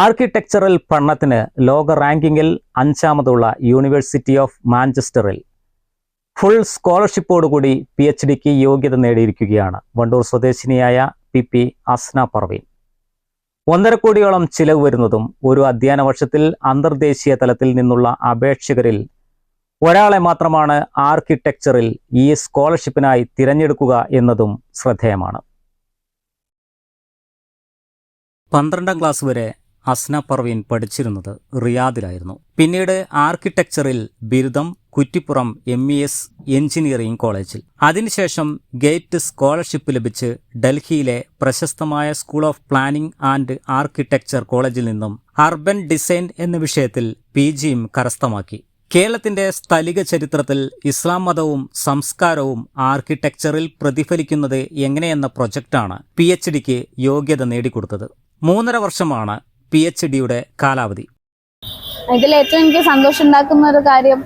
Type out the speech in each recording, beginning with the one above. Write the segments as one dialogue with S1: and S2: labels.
S1: Architectural പഠനത്തിന് ലോക റാങ്കിങ്ങിൽ അഞ്ചാമതുള്ള യൂണിവേഴ്സിറ്റി ഓഫ് മാഞ്ചസ്റ്ററിൽ ഫുൾ സ്കോളർഷിപ്പോടുകൂടി പി എച്ച് ഡിക്ക് യോഗ്യത നേടിയിരിക്കുകയാണ് വണ്ടൂർ സ്വദേശിനിയായ പി പി അസ്ന പർവീൻ. ഒന്നര കോടിയോളം ചിലവ് വരുന്നതും ഒരു അധ്യയന വർഷത്തിൽ അന്തർദേശീയ തലത്തിൽ നിന്നുള്ള അപേക്ഷകരിൽ ഒരാളെ മാത്രമാണ് ആർക്കിടെക്ചറിൽ ഈ സ്കോളർഷിപ്പിനായി തിരഞ്ഞെടുക്കുക എന്നതും ശ്രദ്ധേയമാണ്. പന്ത്രണ്ടാം ക്ലാസ് വരെ അസ്ന പർവീൻ പഠിച്ചിരുന്നത് റിയാദിലായിരുന്നു. പിന്നീട് ആർക്കിടെക്ചറിൽ ബിരുദം Kuttippuram M E S engineering കോളേജിൽ അതിനുശേഷം ഗേറ്റ് സ്കോളർഷിപ്പ് ലഭിച്ച് ഡൽഹിയിലെ പ്രശസ്തമായ school of planning and architecture കോളേജിൽ നിന്നും അർബൻ ഡിസൈൻ എന്ന വിഷയത്തിൽ പി ജിയും കരസ്ഥമാക്കി. കേരളത്തിന്റെ സ്ഥലിക ചരിത്രത്തിൽ ഇസ്ലാം മതവും സംസ്കാരവും ആർക്കിടെക്ചറിൽ പ്രതിഫലിക്കുന്നത് എങ്ങനെയെന്ന പ്രൊജക്റ്റാണ് പി എച്ച് ഡിക്ക് യോഗ്യത നേടിക്കൊടുത്തത്. മൂന്നര വർഷമാണ് പി എച്ച് ഡിയുടെ കാലാവധി.
S2: ഇതിൽ ഏറ്റവും എനിക്ക് സന്തോഷം ഉണ്ടാക്കുന്ന ഒരു കാര്യം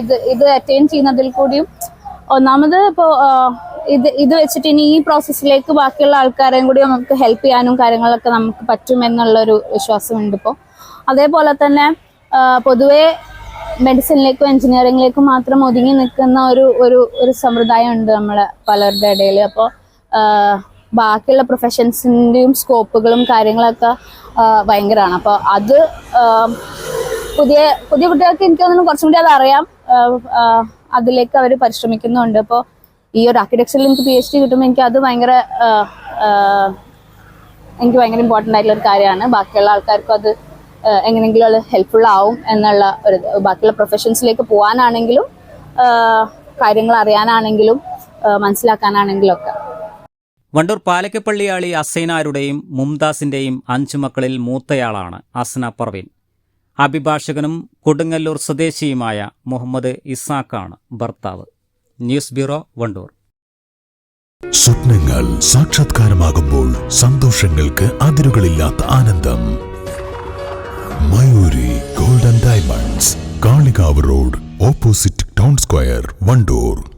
S2: ഇത് ഇത് അറ്റൈൻ ചെയ്യുന്നതിൽ കൂടിയും ഒന്നാമത് ഇപ്പോ ഇത് ഇത് വെച്ചിട്ട് ഇനി ഈ പ്രോസസ്സിലേക്ക് ബാക്കിയുള്ള ആൾക്കാരെയും കൂടി നമുക്ക് ഹെൽപ്പ് ചെയ്യാനും കാര്യങ്ങളൊക്കെ നമുക്ക് പറ്റും എന്നുള്ള എന്നുള്ളൊരു വിശ്വാസമുണ്ട് ഇപ്പോൾ അതേപോലെ തന്നെ പൊതുവേ മെഡിസിനിലേക്കും എഞ്ചിനീയറിംഗിലേക്കും മാത്രം ഒതുങ്ങി നിൽക്കുന്ന ഒരു ഒരു ഒരു സമ്പ്രദായം ഉണ്ട് നമ്മളെ പലരുടെ ഇടയിൽ അപ്പോൾ ബാക്കിയുള്ള പ്രൊഫഷൻസിന്റെയും സ്കോപ്പുകളും കാര്യങ്ങളൊക്കെ ഭയങ്കരമാണ് അപ്പോൾ അത് പുതിയ പുതിയ കുട്ടികൾക്ക് എനിക്ക് തോന്നുന്നു കുറച്ചും കൂടി അത് അറിയാം അതിലേക്ക് അവർ പരിശ്രമിക്കുന്നുണ്ട്. അപ്പോൾ ഈ ഒരു ആർക്കിടെക്ചറിൽ എനിക്ക് പി എച്ച് ഡി കിട്ടുമ്പോൾ എനിക്ക് അത് ഭയങ്കര എനിക്ക് ഭയങ്കര ഇമ്പോർട്ടന്റ് ആയിട്ടുള്ള ഒരു കാര്യമാണ്. ബാക്കിയുള്ള ആൾക്കാർക്കും അത് എങ്ങനെയെങ്കിലും അത് ഹെൽപ്ഫുൾ ആവും എന്നുള്ള ഒരു ബാക്കിയുള്ള പ്രൊഫഷൻസിലേക്ക് പോകാനാണെങ്കിലും കാര്യങ്ങൾ അറിയാനാണെങ്കിലും മനസ്സിലാക്കാനാണെങ്കിലും ഒക്കെ
S1: വണ്ടൂർ പാലക്കപ്പള്ളിയാളി അസൈനാരുടെയും മുംതാസിന്റെയും അഞ്ചു മക്കളിൽ മൂത്തയാളാണ് അസ്ന പർവീൻ അഭിഭാഷകനും കൊടുങ്ങല്ലൂർ സ്വദേശിയുമായ മുഹമ്മദ് ഇസാഖാണ് ഭർത്താവ്. News bureau Wandoor.
S3: സ്വപ്നങ്ങൾ സാക്ഷാത്കാരമാകുമ്പോൾ സന്തോഷങ്ങൾക്ക് അതിരുകളില്ലാത്ത ആനന്ദം. Mayuri golden diamonds Kalikavu road opposite town square Wandoor.